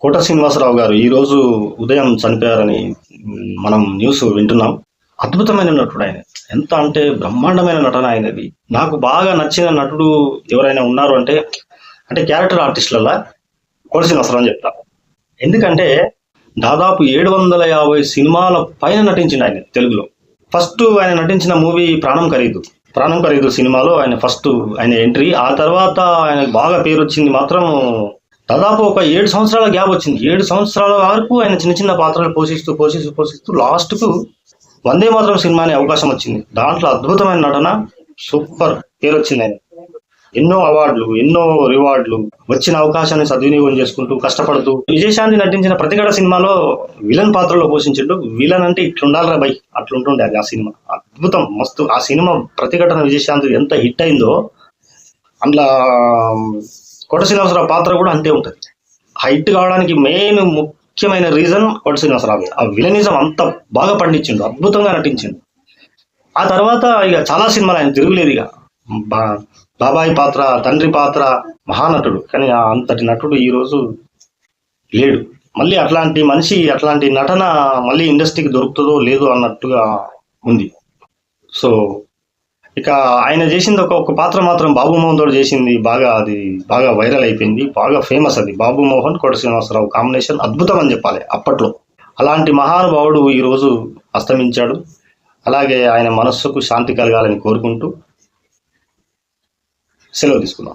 కోట శ్రీనివాసరావు గారు ఈరోజు ఉదయం చనిపోయారని మనం న్యూస్ వింటున్నాం. అద్భుతమైన నటుడు ఆయన. ఎంత అంటే బ్రహ్మాండమైన నటన ఆయనది. నాకు బాగా నచ్చిన నటుడు ఎవరైనా ఉన్నారు అంటే అంటే క్యారెక్టర్ ఆర్టిస్టులలో కోట శ్రీనివాసరావు అని చెప్తా. ఎందుకంటే దాదాపు ఏడు వందల యాభై సినిమాల పైన నటించిండు ఆయన తెలుగులో. ఫస్ట్ ఆయన నటించిన మూవీ ప్రాణం ఖరీదు. ప్రాణం ఖరీదు సినిమాలో ఆయన ఫస్ట్ ఆయన ఎంట్రీ. ఆ తర్వాత ఆయన బాగా పేరు వచ్చింది మాత్రం దాదాపు ఒక ఏడు సంవత్సరాల గ్యాప్ వచ్చింది. ఏడు సంవత్సరాల వరకు ఆయన చిన్న చిన్న పాత్రలు పోషిస్తూ పోషిస్తూ పోషిస్తూ లాస్ట్కు వందే మాత్రం సినిమా అనే అవకాశం వచ్చింది. దాంట్లో అద్భుతమైన నటన సూపర్ పేరు వచ్చింది ఆయన ఎన్నో అవార్డులు ఎన్నో రివార్డులు వచ్చిన అవకాశాన్ని సద్వినియోగం చేసుకుంటూ కష్టపడుతూ విజయశాంతి నటించిన ప్రతిగడ సినిమాలో విలన్ పాత్రలో పోషించిండు. విలన్ అంటే ఇట్లుండాలిరా బై అట్లుంటుండే ఆ సినిమా. అద్భుతం మస్తు. ఆ సినిమా ప్రతిఘటన విజయశాంతి ఎంత హిట్ అయిందో అందులో కోట పాత్ర కూడా అంతే ఉంటుంది. హైట్ కావడానికి మెయిన్ ముఖ్యమైన రీజన్ కోట ఆ విలనిజం అంత బాగా పండించిండు అద్భుతంగా నటించిండు. ఆ తర్వాత ఇక చాలా సినిమాలు ఆయన తిరుగులేదు ఇక. బా- పాత్ర తండ్రి పాత్ర మహానటుడు. కానీ ఆ అంతటి నటుడు ఈరోజు లేడు. మళ్ళీ అట్లాంటి మనిషి అట్లాంటి నటన మళ్ళీ ఇండస్ట్రీకి దొరుకుతుందో లేదో అన్నట్టుగా ఉంది. సో ఇక ఆయన చేసింది ఒక ఒక పాత్ర మాత్రం బాబు మోహన్ తోడు చేసింది. బాగా అది బాగా వైరల్ అయిపోయింది. బాగా ఫేమస్ అది. బాబు మోహన్ కోట శ్రీనివాసరావు కాంబినేషన్ అద్భుతం అని చెప్పాలి అప్పట్లో. అలాంటి మహానుభావుడు ఈరోజు అస్తమించాడు. అలాగే ఆయన మనస్సుకు శాంతి కలగాలని కోరుకుంటూ సెలవు తీసుకుందాం.